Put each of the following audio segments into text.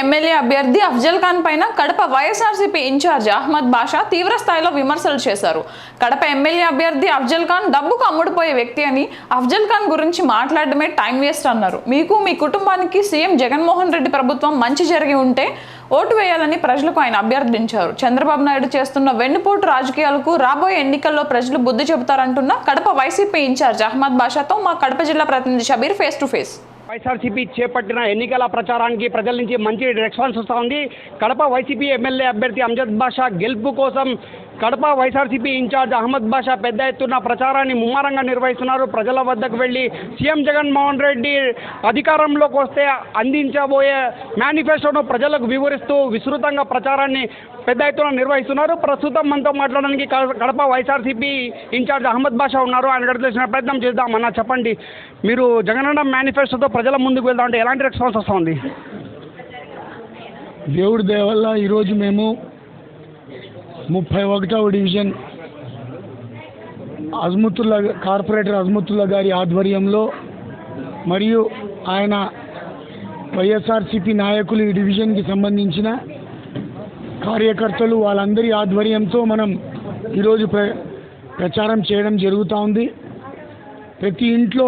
MLA అభ్యర్థి అఫ్జల్ ఖాన్ పైన Kadapa YSRCP incharge Ahmed Basha తీవ్ర స్థాయిలో విమర్శలు చేశారు. కడప ఎమ్మెల్యే అభ్యర్థి అఫ్జల్ ఖాన్ డబ్బుకు అమ్ముడుపోయే వ్యక్తి అని అఫ్జల్ ఖాన్ గురించి మాట్లాడడమే టైం వేస్ట్ అన్నారు. మీకు మీ కుటుంబానికి సీఎం జగన్మోహన్ రెడ్డి ప్రభుత్వం మంచి జరిగి ఉంటే ఓటు వేయాలని ప్రజలకు ఆయన అభ్యర్థించారు. చంద్రబాబు నాయుడు చేస్తున్న వెన్నుపోటు రాజకీయాలకు రాబోయే ఎన్నికల్లో ప్రజలు బుద్ధి చెబుతారంటున్న కడప వైసీపీ ఇన్ఛార్జ్ అహ్మద్ బాషాతో మా కడప జిల్లా ప్రతినిధి Shabbir face to face YSRCP చేపట్టిన ఎన్నికల ప్రచారానికి ప్రజల నుంచి మంచి రెస్పాన్స్ వస్తూ ఉంది. కడప వైసీపీ ఎమ్మెల్యే అభ్యర్థి అంజద్ బాషా గెలుపు కోసం కడప వైఎస్ఆర్సీపీ ఇన్ఛార్జ్ అహ్మద్ బాషా పెద్ద ఎత్తున ప్రచారాన్ని ముమ్మరంగా నిర్వహిస్తున్నారు. ప్రజల వద్దకు వెళ్ళి సీఎం జగన్మోహన్ రెడ్డి అధికారంలోకి వస్తే అందించబోయే మేనిఫెస్టోను ప్రజలకు వివరిస్తూ విస్తృతంగా ప్రచారాన్ని పెద్ద ఎత్తున నిర్వహిస్తున్నారు. ప్రస్తుతం మనతో మాట్లాడడానికి కడప వైఎస్ఆర్సీపీ ఇన్ఛార్జ్ అహ్మద్ బాషా ఉన్నారు. ఆయన గడిచిన తెలిసిన ప్రయత్నం చేద్దాం అన్న చెప్పండి. మీరు జగనన్న మేనిఫెస్టోతో ప్రజల ముందుకు వెళ్దాం అంటే ఎలాంటి రెస్పాన్స్ వస్తుంది? దేవుడి దేవల్ల ఈరోజు మేము ముప్పై ఒకటవ డివిజన్ అజ్మతుల్లా కార్పొరేటర్ అజ్మతుల్లా గారి ఆధ్వర్యంలో మరియు ఆయన వైఎస్ఆర్సిపి నాయకులు ఈ డివిజన్కి సంబంధించిన కార్యకర్తలు వాళ్ళందరి ఆధ్వర్యంతో మనం ఈరోజు ప్ర ప్రచారం చేయడం జరుగుతూ ఉంది. ప్రతి ఇంట్లో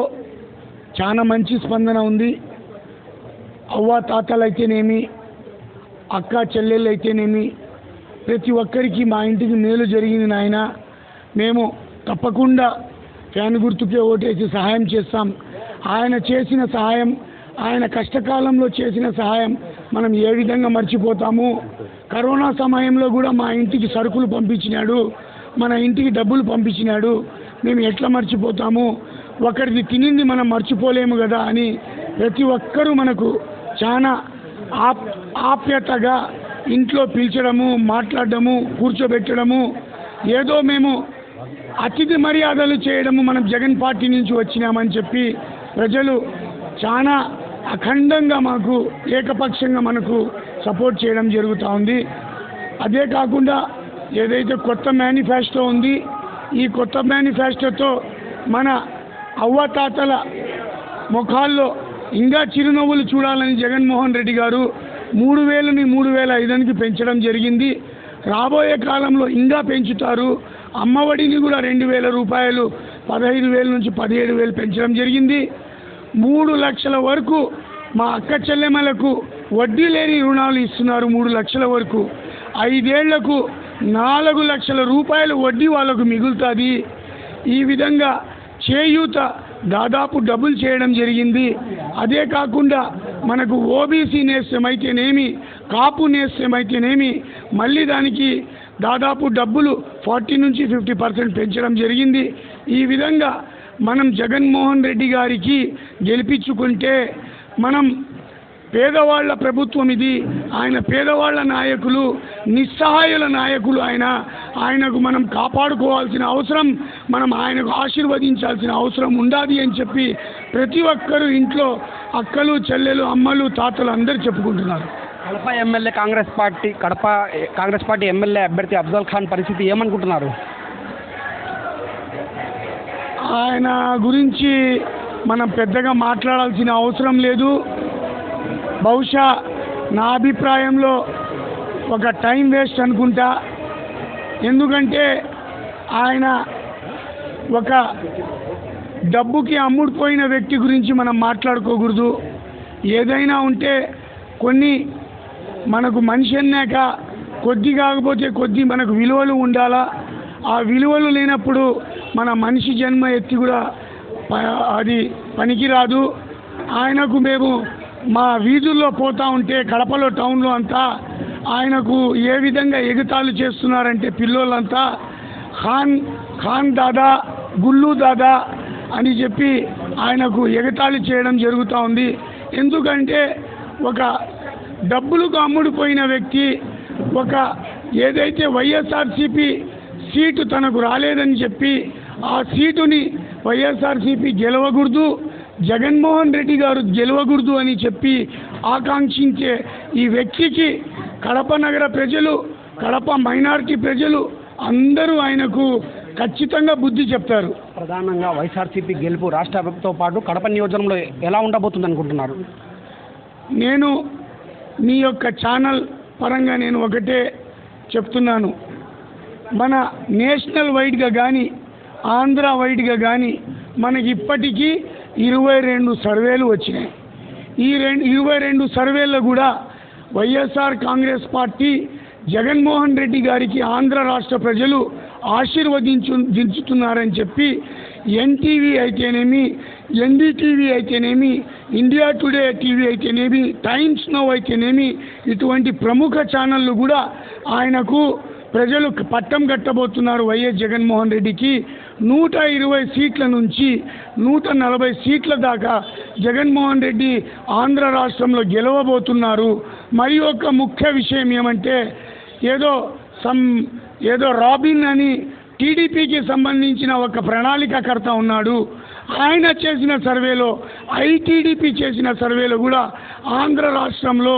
చాలా మంచి స్పందన ఉంది. అవ్వ తాతలైతేనేమి అక్క చెల్లెళ్ళు అయితేనేమి ప్రతి ఒక్కరికి మా ఇంటికి మేలు జరిగింది నాయన. మేము తప్పకుండా ఫ్యాన్ గుర్తుకే ఓటేసి సహాయం చేస్తాం. ఆయన చేసిన సహాయం ఆయన కష్టకాలంలో చేసిన సహాయం మనం ఏ విధంగా మర్చిపోతాము? కరోనా సమయంలో కూడా మా ఇంటికి సరుకులు పంపించినాడు మన ఇంటికి డబ్బులు పంపించినాడు. మేము ఎట్లా మర్చిపోతాము? ఒకరిది తినింది మనం మర్చిపోలేము కదా అని ప్రతి ఒక్కరూ మనకు చాలా ఆప్ ఆప్యతగా ఇంట్లో పిలిచడము మాట్లాడడము కూర్చోబెట్టడము ఏదో మేము అతిథి మర్యాదలు చేయడము మనం జగన్ పార్టీ నుంచి వచ్చినామని చెప్పి ప్రజలు చాలా అఖండంగా మాకు ఏకపక్షంగా మనకు సపోర్ట్ చేయడం జరుగుతూ ఉంది. అదే కాకుండా ఏదైతే కొత్త మేనిఫెస్టో ఉంది ఈ కొత్త మేనిఫెస్టోతో మన అవ్వతాతల ముఖాల్లో ఇంకా చిరునవ్వులు చూడాలని జగన్మోహన్ రెడ్డి గారు మూడు వేలని మూడు వేల ఐదునికి పెంచడం జరిగింది. రాబోయే కాలంలో ఇంకా పెంచుతారు. అమ్మఒడిని కూడా రెండు వేల రూపాయలు పదహైదు వేల నుంచి పదిహేడు వేలు పెంచడం జరిగింది. మూడు లక్షల వరకు మా అక్క చెల్లెమ్మలకు వడ్డీ లేని రుణాలు ఇస్తున్నారు మూడు లక్షల వరకు. ఐదేళ్ళకు నాలుగు లక్షల రూపాయలు వడ్డీ వాళ్ళకు మిగులుతుంది. ఈ విధంగా చేయూత దాదాపు డబుల్ చేయడం జరిగింది. అదే కాకుండా మనకు ఓబీసీ నేస్యం అయితేనేమి కాపు నేస్యం అయితేనేమి మళ్ళీ దానికి దాదాపు డబ్బులు ఫార్టీ నుంచి ఫిఫ్టీ పర్సెంట్ పెంచడం జరిగింది. ఈ విధంగా మనం జగన్మోహన్ రెడ్డి గారికి గెలిపించుకుంటే మనం పేదవాళ్ళ ప్రభుత్వం ఇది. ఆయన పేదవాళ్ళ నాయకులు నిస్సహాయుల నాయకులు ఆయన. ఆయనకు మనం కాపాడుకోవాల్సిన అవసరం మనం ఆయనకు ఆశీర్వదించాల్సిన అవసరం ఉండాలి అని చెప్పి ప్రతి ఒక్కరూ ఇంట్లో అక్కలు చెల్లెలు అమ్మలు తాతలు అందరూ చెప్పుకుంటున్నారు. Kadapa MLA Congress party Kadapa Congress party MLA అభ్యర్థి అఫ్జల్ ఖాన్ పరిస్థితి ఏమనుకుంటున్నారు? ఆయన గురించి మనం పెద్దగా మాట్లాడాల్సిన అవసరం లేదు. బహుశా నా అభిప్రాయంలో ఒక టైం వేస్ట్ అనుకుంటా. ఎందుకంటే ఆయన ఒక డబ్బుకి అమ్ముడుపోయిన వ్యక్తి గురించి మనం మాట్లాడుకోకూడదు. ఏదైనా ఉంటే కొన్ని మనకు మనిషి అన్నాక కొద్ది కాకపోతే కొద్ది మనకు విలువలు ఉండాలా. ఆ విలువలు లేనప్పుడు మన మనిషి జన్మ ఎత్తి కూడా అది పనికిరాదు. ఆయనకు మేము మా వీధుల్లో పోతా ఉంటే కడపలో టౌన్లో అంతా ఆయనకు ఏ విధంగా ఎగతాళి చేస్తున్నారంటే పిల్లోళ్ళంతా. ఖాన్ ఖాన్ దాదా గుల్లు దాదా అని చెప్పి ఆయనకు ఎగతాళి చేయడం జరుగుతూ ఉంది. ఎందుకంటే ఒక డబ్బులకు అమ్ముడుపోయిన వ్యక్తి ఒక ఏదైతే వైఎస్ఆర్సిపి సీటు తనకు రాలేదని చెప్పి ఆ సీటుని వైఎస్ఆర్సిపి గెలవకూడదు జగన్మోహన్ రెడ్డి గారు గెలవకూడదు అని చెప్పి ఆకాంక్షించే ఈ వ్యక్తికి కడప నగర ప్రజలు కడప మైనారిటీ ప్రజలు అందరూ ఆయనకు ఖచ్చితంగా బుద్ధి చెప్తారు. ప్రధానంగా వైఎస్ఆర్సీపీ గెలుపు రాష్ట్రతో పాటు కడప నియోజకంలో ఎలా ఉండబోతుంది అనుకుంటున్నారు? నేను మీ యొక్క ఛానల్ పరంగా నేను ఒకటే చెప్తున్నాను. మన నేషనల్ వైడ్గా కానీ ఆంధ్ర వైడ్గా కానీ మనకి ఇప్పటికీ ఇరవై రెండు సర్వేలు వచ్చినాయి. ఈ రెండు ఇరవై రెండు సర్వేల్లో కూడా YSR Congress party Jaganmohan Reddy గారికి ఆంధ్ర రాష్ట్ర ప్రజలు ఆశీర్వదించు దించుతున్నారని చెప్పి ఎన్టీవీ అయితేనేమి ఎన్డీటీవీ అయితేనేమి ఇండియా టుడే టీవీ అయితేనేమి టైమ్స్ నో అయితేనేమి ఇటువంటి ప్రముఖ ఛానళ్ళు కూడా ఆయనకు ప్రజలు పట్టం కట్టబోతున్నారు వైఎస్ జగన్మోహన్ రెడ్డికి. నూట ఇరవై సీట్ల నుంచి నూట నలభై సీట్ల దాకా జగన్మోహన్ రెడ్డి ఆంధ్ర రాష్ట్రంలో గెలవబోతున్నారు. మరి ఒక ముఖ్య విషయం ఏమంటే ఏదో సమ్ ఏదో రాబిన్ అని టీడీపీకి సంబంధించిన ఒక ప్రణాళికకర్త ఉన్నాడు. ఆయన చేసిన సర్వేలో ఐటీడీపీ చేసిన సర్వేలో కూడా ఆంధ్ర రాష్ట్రంలో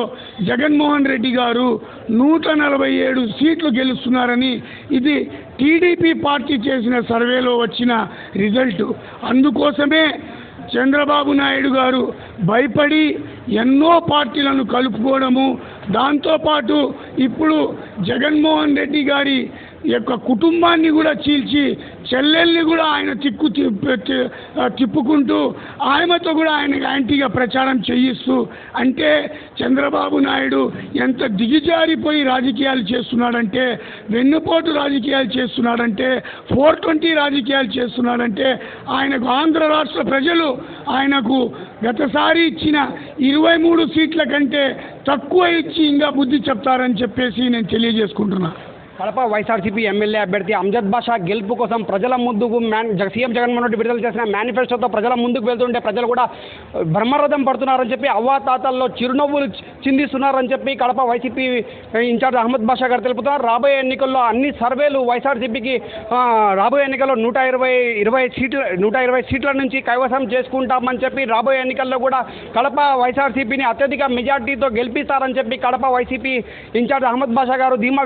జగన్మోహన్ రెడ్డి గారు నూట నలభై ఏడు సీట్లు గెలుస్తున్నారని ఇది టీడీపీ పార్టీ చేసిన సర్వేలో వచ్చిన రిజల్ట్. అందుకోసమే చంద్రబాబు నాయుడు గారు భయపడి ఎన్నో పార్టీలను కలుపుకోవడము దాంతోపాటు ఇప్పుడు జగన్మోహన్ రెడ్డి గారి యొక్క కుటుంబాన్ని కూడా చీల్చి చెల్లెల్ని కూడా ఆయన తిక్కు తి- తిప్పుకుంటూ ఆయనతో కూడా ఆయన యాంటీగా ప్రచారం చేయిస్తూ అంటే చంద్రబాబు నాయుడు ఎంత దిగిజారిపోయి రాజకీయాలు చేస్తున్నాడంటే వెన్నుపోటు రాజకీయాలు చేస్తున్నాడంటే ఫోర్ ట్వంటీ రాజకీయాలు చేస్తున్నాడంటే ఆయనకు ఆంధ్ర రాష్ట్ర ప్రజలు ఆయనకు గతసారి ఇచ్చిన ఇరవై మూడు సీట్ల కంటే తక్కువ ఇచ్చి ఇంకా బుద్ధి చెప్తారని చెప్పేసి నేను తెలియజేసుకుంటున్నా. కడప వైఎస్ఆర్సీపీ ఎమ్మెల్యే అభ్యర్థి అంజద్ బాషా గెలుపు కోసం ప్రజల ముందుకు మ్యాన్ సీఎం జగన్మోహన్ రెడ్డి విడుదల చేసిన మేనిఫెస్టోతో ప్రజల ముందుకు వెళ్తుంటే ప్రజలు కూడా బ్రహ్మరథం పడుతున్నారని చెప్పి అవ్వాతాతల్లో చిరునవ్వులు చిందిస్తున్నారని చెప్పి కడప వైసీపీ ఇన్ఛార్జ్ అహ్మద్ బాషా గారు తెలుపుతున్నారు. రాబోయే ఎన్నికల్లో అన్ని సర్వేలు వైఎస్ఆర్సీపీకి రాబోయే ఎన్నికల్లో నూట ఇరవై ఇరవై సీట్ల నూట ఇరవై సీట్ల నుంచి కైవసం చేసుకుంటామని చెప్పి రాబోయే ఎన్నికల్లో కూడా కడప వైఎస్ఆర్సీపీని అత్యధిక మెజార్టీతో గెలిపిస్తారని చెప్పి కడప వైసీపీ ఇన్ఛార్జ్ అహ్మద్ బాషా గారు ధీమా